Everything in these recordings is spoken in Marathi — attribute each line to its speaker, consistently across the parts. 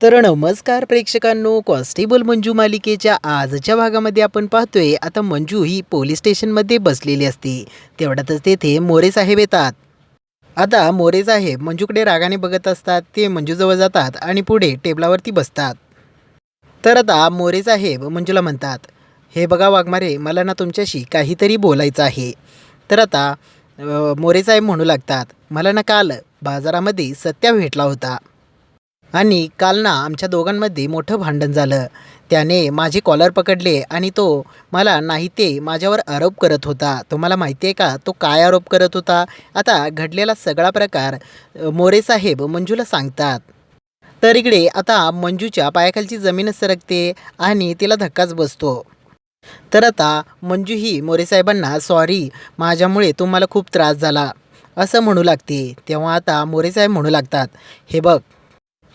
Speaker 1: तर नमस्कार प्रेक्षकांनो कॉन्स्टेबल मंजू मालिकेच्या आजच्या भागामध्ये आपण पाहतोय आता मंजू ही पोलीस स्टेशनमध्ये बसलेली असते. तेवढ्यातच तेथे मोरे साहेब येतात. आता मोरे साहेब मंजूकडे रागाने बघत असतात ते मंजूजवळ जातात आणि पुढे टेबलावरती बसतात. तर आता मोरे साहेब मंजूला म्हणतात हे बघा वाघमारे मला ना तुमच्याशी काहीतरी बोलायचं आहे. तर आता मोरे साहेब म्हणू लागतात मला ना काल बाजारामध्ये सत्या भेटला होता. आणि काल ना आमच्या दोघांमध्ये मोठं भांडण झालं. त्याने माझे कॉलर पकडले आणि तो मला नाही ते माझ्यावर आरोप करत होता. तुम्हाला माहिती आहे का? तो काय आरोप करत होता? आता घडलेला सगळा प्रकार मोरे साहेब मंजूला सांगतात. तर इकडे आता मंजूच्या पायाखालची जमीनच सरकते आणि तिला धक्काच बसतो. तर आता मंजू ही मोरेसाहेबांना सॉरी माझ्यामुळे तुम्हाला खूप त्रास झाला. असं म्हणू लागते. तेव्हा आता मोरेसाहेब म्हणू लागतात हे बघ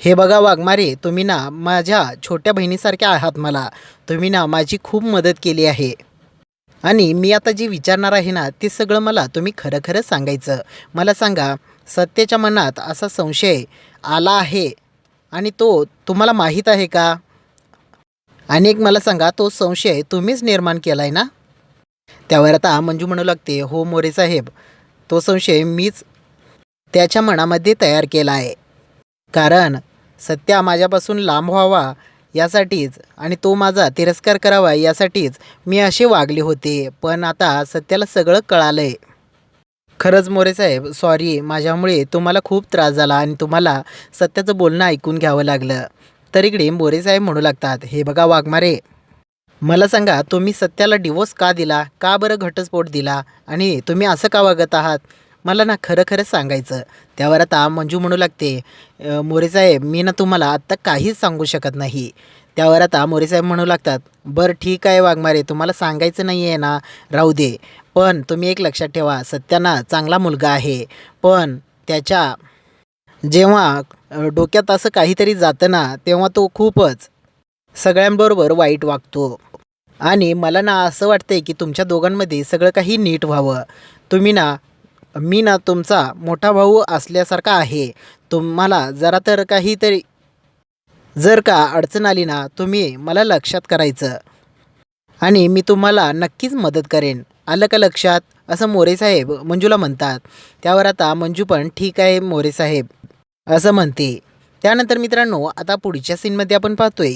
Speaker 1: हे बघा वाघमारे तुम्ही ना माझ्या छोट्या बहिणीसारख्या आहात मला. तुम्ही ना माझी खूप मदत केली आहे. आणि मी आता जे विचारणार आहे ना ते सगळं मला तुम्ही खरं खरं सांगायचं. मला सांगा सत्याच्या मनात असा संशय आला आहे? आणि तो तुम्हाला माहीत आहे का? आणि एक मला सांगा तो संशय तुम्हीच निर्माण केला आहे ना? त्यावर आता मंजू म्हणू लागते हो मोरे साहेब तो संशय मीच त्याच्या मनामध्ये तयार केला आहे कारण सत्या माझ्यापासून लांब व्हावा यासाठीच आणि तो माझा तिरस्कार करावा यासाठीच मी असे वागले होते. पण आता सत्याला सगळं कळालं आहे खरंच मोरे साहेब सॉरी माझ्यामुळे तुम्हाला खूप त्रास झाला आणि तुम्हाला सत्याचं बोलणं ऐकून घ्यावं लागलं. तर इकडे मोरे साहेब म्हणू लागतात हे बघा वाघमारे मला सांगा तुम्ही सत्याला डिवोर्स का दिला? का बरं घटस्फोट दिला? आणि तुम्ही असं का वागत आहात? मला ना खरं खरं सांगायचं. त्यावर आता मंजू म्हणू लागते मोरेसाहेब साहेब मी ना तुम्हाला आत्ता काहीच सांगू शकत नाही. त्यावर आता मोरेसाहेब म्हणू लागतात बरं ठीक आहे वाघमारे तुम्हाला सांगायचं नाही आहे ना राहू दे. पण तुम्ही एक लक्षात ठेवा सत्याना चांगला मुलगा आहे. पण त्याच्या जेव्हा डोक्यात असं काहीतरी जातं ना तेव्हा तो खूपच सगळ्यांबरोबर वाईट वागतो. आणि मला ना असं वाटतंय की तुमच्या दोघांमध्ये सगळं काही नीट व्हावं. तुम्ही ना मी ना तुमचा मोठा भाऊ असल्यासारखा आहे. तुम्हाला जरा तर काहीतरी जर का अडचण आली ना तुम्ही मला लक्षात करायचं. आणि मी तुम्हाला नक्कीच मदत करेन. आलं का लक्षात? असं मोरे साहेब मंजूला म्हणतात. त्यावर आता मंजू पण ठीक आहे मोरे साहेब. असं म्हणते. त्यानंतर मित्रांनो आता पुढच्या सीनमध्ये आपण पाहतोय.